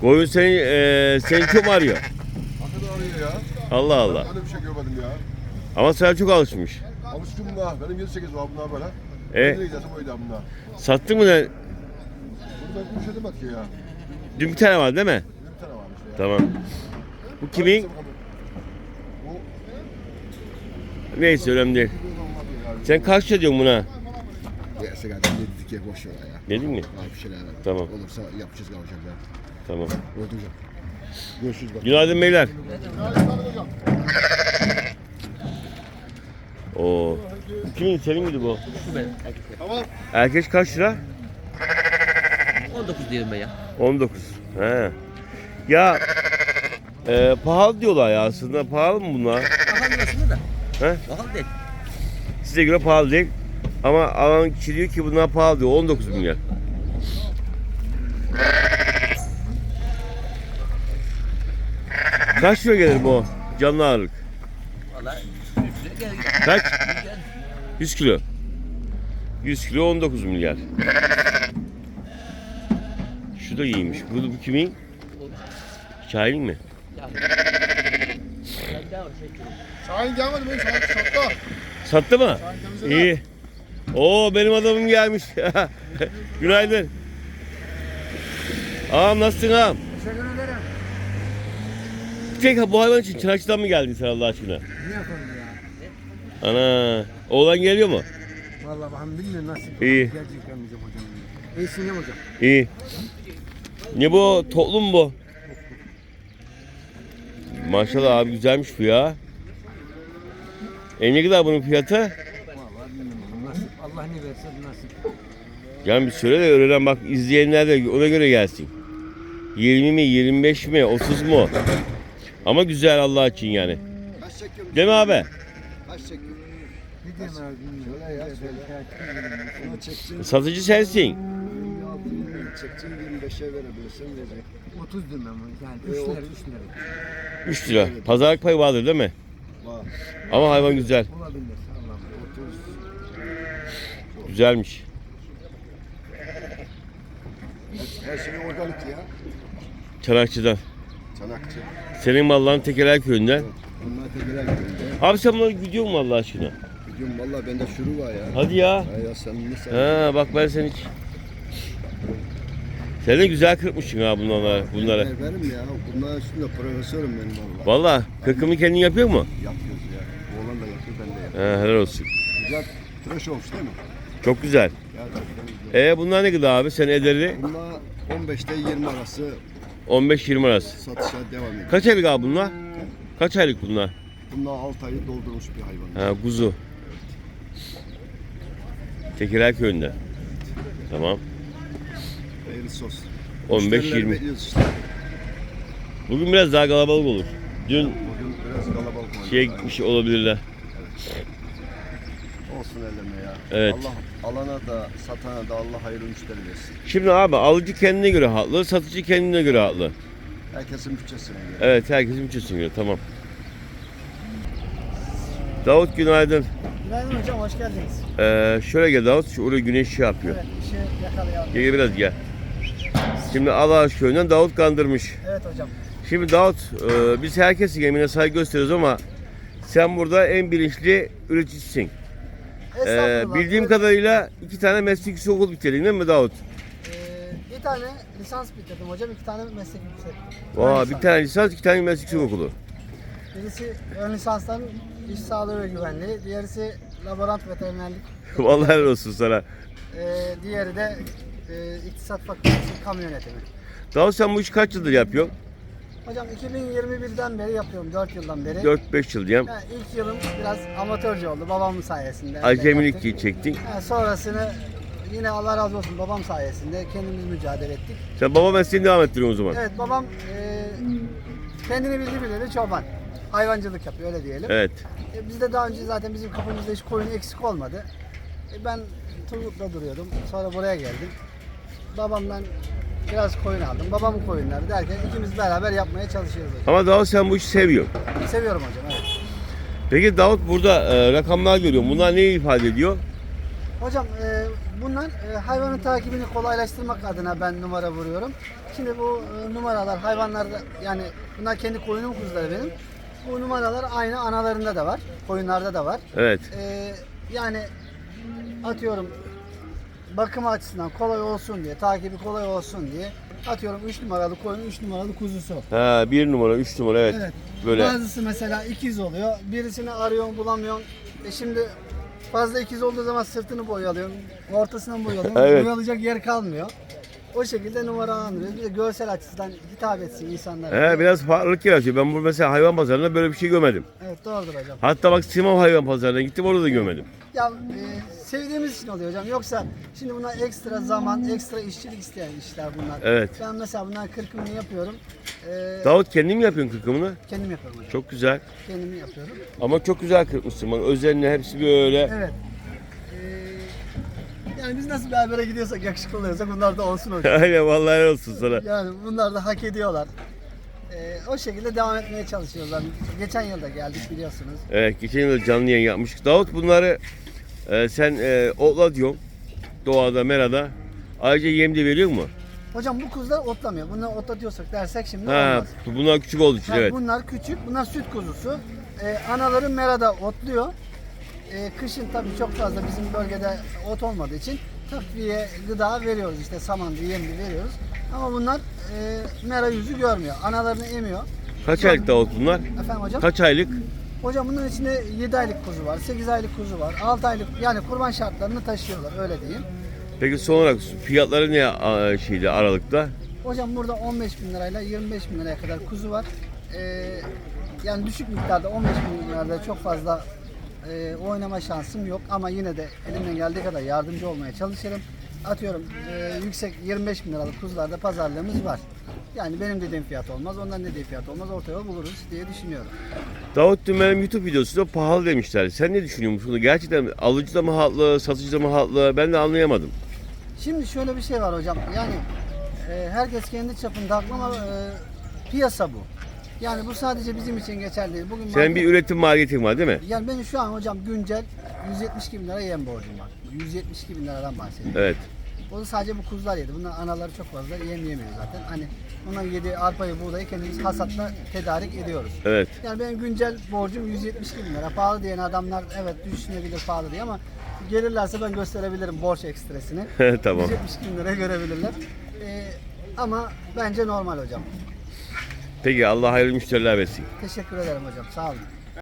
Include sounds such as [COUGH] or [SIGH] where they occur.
Koyun seni, e, seni çok arıyor. Hakikaten arıyor ya. Allah Allah. Ben öyle bir şey görmedim ya. Ama çok alışmış. Alışkın bunlar. Benim 7-8 var bunlar böyle. E? Bunlar. Sattın mı ne? Bunu ben kuş edemedik ya. Dün bir tane var değil mi? Bir tane varmış ya. Tamam. Bu kimin? Bu Neyse önemli değil. Sen kaç diyorsun buna? Neyse kardeşim dedik ya boş ver ya. Dedin mi? Var bir şeyler. Tamam. Olursa yapacağız kalacak ya. Tamam. Oldu hocam. Görüşürüz bak. Günaydın beyler. [LAUGHS] Oo. Kimin? Senin miydi bu? Tamam. Erkeş kaç lira? 19 diyelim ben ya. 19. He. Ya e, pahalı diyorlar ya aslında. Pahalı mı bunlar? Bakalım aslında da. He? Bakalım değil. Size göre pahalı değil. Ama alan kişi diyor ki bunlar pahalı diyor. 19 milyar. Kaç lira gelir bu canlı ağırlık? Valla üstüne gel. Kaç? Gel. 100 kilo. 100 kilo 19 milyar. Şu da iyiymiş. Bu, bu kimin? Şahin mi? Şahin gelmedi benim şapta. Sattı mı? İyi. Oo benim adamım gelmiş. [LAUGHS] Günaydın. Ağam nasılsın ağam? Teşekkür ederim. Tek bu hayvan için çırakçıdan mı geldin sen Allah aşkına? Ne yapalım ya? Ana. Oğlan geliyor mu? Vallahi ben bilmiyorum nasıl. İyi. Gerçekten hocam hocam. İyisin ya hocam. İyi. Ne bu? Toplum mu bu? Maşallah abi güzelmiş bu ya. E ne kadar bunun fiyatı? Allah ne verse nasip. Yani bir söyle de öğrenen bak izleyenler de ona göre gelsin. 20 mi, 25 mi, 30 mu? Ama güzel Allah için yani. Kaç çekiyorum? Değil mi abi? Kaç çekiyorum? Ne diyeyim abi bilmiyorum. Söyle ya, söyle. Şuna çeksin. Satıcı sensin. 26 çeksin 25'e verebilirsin verecek. 30 diyorum ben. Yani 3 lira 3 lira. 3 lira. Pazarlık payı vardır değil mi? Var. Ama hayvan güzel. Olabilir. Allah'ım. 30. Güzelmiş. Her şey organik ya. Çanakçıdan. Çanakçı. Senin malların Tekeler köyünden. Bunlar tekeler günde. Abi sen bunları gidiyor mu Allah aşkına? Bugün valla bende şuru var ya. Hadi ya. Ya, ya sen ne sen? Ha bak ben sen hiç. Sen de güzel kırpmışsın ha bunları. bunları. Ben benim ya. Bunların üstünde profesörüm benim valla. Valla kırkımı kendin yapıyor mu? Yapıyoruz ya. Oğlan da yapıyor ben de yapıyorum. Ha, helal olsun. Güzel tıraş olmuş değil mi? Çok güzel. E bunlar ne kadar abi? Sen ederli Bunlar 15'te 20 arası 15-20 arası. satışa devam ediyor. Kaç aylık abi bunlar? Kaç aylık bunlar? Bunlar 6 ayı doldurmuş bir hayvan. Ha kuzu. Tekirer köyünde. Tamam. Hayırlı sos. 15-20. bekliyoruz işte. Bugün biraz daha kalabalık olur. Dün Bugün biraz kalabalık oldu. şeye gitmiş olabilirler. Olsun elleme ya. Evet. Allah alana da satana da Allah hayırlı müşteri versin. Şimdi abi alıcı kendine göre haklı, satıcı kendine göre haklı. Herkesin bütçesine göre. Evet herkesin bütçesine göre tamam. Davut günaydın. Günaydın hocam hoş geldiniz. Ee, şöyle gel Davut, şu oraya güneş şey yapıyor. Evet işi yakalayalım. Gel, gel biraz gel. Şimdi Alaş köyünden Davut kandırmış. Evet hocam. Şimdi Davut, e, biz herkesin emeğine saygı gösteriyoruz ama sen burada en bilinçli üreticisin. Ee, Estağfurullah. bildiğim kadarıyla iki tane meslek yüksek okul bitirdin değil mi Davut? e, bir tane lisans bitirdim hocam. iki tane meslek. Vaa, Ön bir tane lisans, iki tane meslek yüksek okulu. Birisi ön lisanstan iş sağlığı ve güvenliği. Diğerisi laborant veterinerlik. [LAUGHS] Vallahi helal olsun sana. E, diğeri de e, iktisat fakültesi kamu yönetimi. Davut sen bu işi kaç yıldır yapıyorsun? Hocam 2021'den beri yapıyorum. 4 yıldan beri. 4-5 yıl diyeyim. Ha, ilk yılım biraz amatörce oldu babamın sayesinde. Acemilik Yaptık. çektin. Ha, sonrasını yine Allah razı olsun babam sayesinde kendimiz mücadele ettik. Sen baba mesleğini devam ettiriyorsun o zaman. Evet babam e, kendini bildi bileli çoban. Hayvancılık yapıyor öyle diyelim. Evet. E, biz de daha önce zaten bizim kapımızda hiç koyun eksik olmadı. E, ben Turgut'ta duruyordum. Sonra buraya geldim. Babamdan biraz koyun aldım. Babamın koyunları derken ikimiz beraber yapmaya çalışıyoruz hocam. Ama Davut sen bu işi seviyorsun. Seviyorum hocam evet. Peki Davut burada e, rakamlar görüyorum. Bunlar neyi ifade ediyor? Hocam e, bu bunlar e, hayvanın takibini kolaylaştırmak adına ben numara vuruyorum. Şimdi bu e, numaralar hayvanlarda yani bunlar kendi koyunum kuzuları benim. Bu numaralar aynı analarında da var. Koyunlarda da var. Evet. E, yani atıyorum bakım açısından kolay olsun diye, takibi kolay olsun diye atıyorum 3 numaralı koyun 3 numaralı kuzusu. Ha bir numara, üç numara evet. Evet. Böyle. Bazısı mesela ikiz oluyor. Birisini arıyorsun bulamıyorsun. E şimdi fazla ikiz olduğu zaman sırtını boyalıyorsun. Ortasından boyalıyorsun. [LAUGHS] Evet. Boyalayacak yer kalmıyor. O şekilde numaralandırıyoruz. Bir de görsel açıdan hitap etsin insanlara. He, biraz farklılık yaratıyor. Ben bu mesela hayvan pazarında böyle bir şey görmedim. Evet doğrudur hocam. Hatta bak Simam hayvan pazarına gittim orada da görmedim. Ya e, sevdiğimiz için oluyor hocam. Yoksa şimdi bunlar ekstra zaman, ekstra işçilik isteyen işler bunlar. Evet. Ben mesela bunlar kırkımını yapıyorum. E, Davut kendin mi yapıyorsun kırkımını? kendim yapıyorum hocam. Çok güzel. Kendim yapıyorum. Ama çok güzel kırpmışsın bak özenle hepsi böyle. Evet. Yani biz nasıl berbere gidiyorsak yakışıklı oluyorsak bunlar da olsun hocam. [LAUGHS] Aynen vallahi olsun sana. yani bunlar da hak ediyorlar. Ee, o şekilde devam etmeye çalışıyorlar. Geçen yılda geldik biliyorsunuz. Evet geçen yıl canlı yayın yapmıştık. Davut bunları e, sen e, otla diyorsun. Doğada, merada. Ayrıca yem de veriyor mu? Hocam bu kuzular otlamıyor. Bunları otlatıyorsak dersek şimdi Ha, olmaz. bunlar küçük olduğu için Ha, evet. Bunlar küçük, bunlar süt kuzusu. Ee, anaları merada otluyor. Ee, kışın tabii çok fazla bizim bölgede ot olmadığı için takviye gıda veriyoruz işte samandı, yemli veriyoruz. Ama bunlar e, mera yüzü görmüyor. Analarını emiyor. Kaç aylık Davut bunlar? Efendim hocam? Kaç aylık? Hocam bunun içinde 7 aylık kuzu var, 8 aylık kuzu var, 6 aylık yani kurban şartlarını taşıyorlar öyle diyeyim. Peki son olarak fiyatları ne a, şeyde aralıkta? Hocam burada 15 bin lirayla 25 bin liraya kadar kuzu var. Ee, yani düşük miktarda 15 bin lirada çok fazla e, oynama şansım yok ama yine de elimden geldiği kadar yardımcı olmaya çalışırım. Atıyorum e, yüksek 25 bin liralık kuzularda pazarlığımız var. Yani benim dediğim fiyat olmaz, onların dediği fiyat olmaz. Orta yol buluruz diye düşünüyorum. Davut dün benim YouTube videosunda pahalı demişler. Sen ne düşünüyorsun bunu? Gerçekten alıcı da mı haklı, satıcı da mı haklı? Ben de anlayamadım. Şimdi şöyle bir şey var hocam. Yani e, herkes kendi çapında haklı ama e, piyasa bu. Yani bu sadece bizim için geçerli değil. Bugün Senin market- bir üretim maliyetin var değil mi? Yani benim şu an hocam güncel 172 bin lira yem borcum var. 172 bin liradan bahsediyorum. Evet. O da sadece bu kuzular yedi. Bunlar anaları çok fazla yem yemiyor zaten. Hani bunlar yedi arpayı buğdayı kendimiz hasatla tedarik ediyoruz. Evet. Yani benim güncel borcum 172 bin lira. Pahalı diyen adamlar evet düşünebilir pahalı diye ama gelirlerse ben gösterebilirim borç ekstresini. [LAUGHS] tamam. 172 bin liraya görebilirler. Ee, ama bence normal hocam. Peki Allah hayırlı müşteriler versin. Teşekkür ederim hocam. Sağ olun.